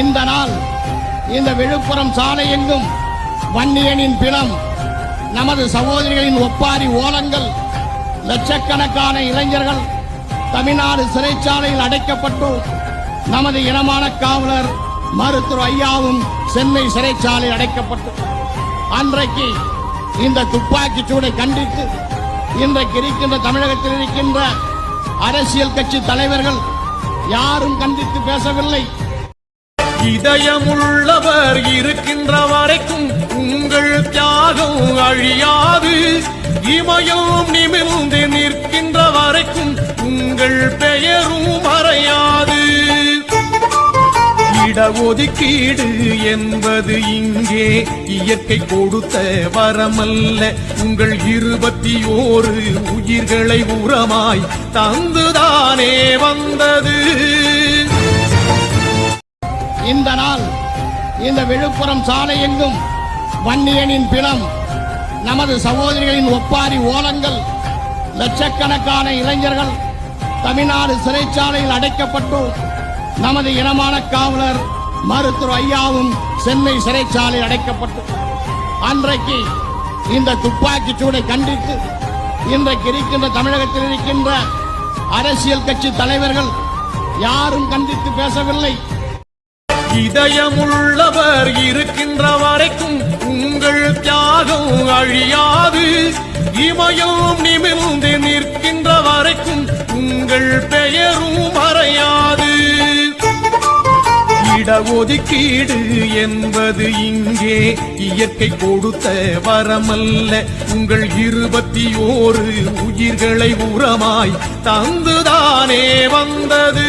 இந்த நாள் இந்த விழுப்புரம் சாலை எங்கும் வன்னியனின் பிணம் நமது சகோதரிகளின் ஒப்பாரி ஓலங்கள் லட்சக்கணக்கான இளைஞர்கள் தமிழ்நாடு சிறைச்சாலையில் அடைக்கப்பட்டு நமது இனமான காவலர் மருத்துவர் ஐயாவும் சென்னை சிறைச்சாலையில் அடைக்கப்பட்டு அன்றைக்கு இந்த துப்பாக்கி சூடை கண்டித்து இன்றைக்கு இருக்கின்ற தமிழகத்தில் இருக்கின்ற அரசியல் கட்சி தலைவர்கள் யாரும் கண்டித்து பேசவில்லை. இதயமுள்ளவர் இருக்கின்ற வரைக்கும் உங்கள் தியாகம் அழியாது. இமயம் நிமிர்ந்து நிற்கின்ற வரைக்கும் உங்கள் பெயரும் மறையாது. இடஒதுக்கீடு என்பது இங்கே இயற்கை கொடுத்த வரமல்ல. உங்கள் இருபத்தி ஓரு உயிர்களை உரமாய் தந்துதானே வந்தது. இந்த நாள் இந்த விழுப்புரம் சாலை எங்கும் வன்னியனின் பிணம். நமது சகோதரிகளின் ஒப்பாரி ஓலங்கள் லட்சக்கணக்கான இளைஞர்கள் தமிழ்நாடு சிறைச்சாலையில் அடைக்கப்பட்டு நமது இனமான காவலர் மருத்துவர் ஐயாவும் சென்னை சிறைச்சாலையில் அடைக்கப்பட்டு அன்றைக்கு இந்த துப்பாக்கி சூடை கண்டித்து இன்றைக்கு இருக்கின்ற தமிழகத்தில் இருக்கின்ற அரசியல் கட்சி தலைவர்கள் யாரும் கண்டித்து பேசவில்லை. இதயமுள்ளவர் இருக்கின்ற வரைக்கும் உங்கள் தியாகம் அழியாது. இமயம் நிமிர்ந்து நிற்கின்ற வரைக்கும் உங்கள் பெயரும் மறையாது. இடஒதுக்கீடு என்பது இங்கே இயற்கை கொடுத்த வரமல்ல. உங்கள் இருபத்தி ஓரு உயிர்களை உரமாய் தந்துதானே வந்தது.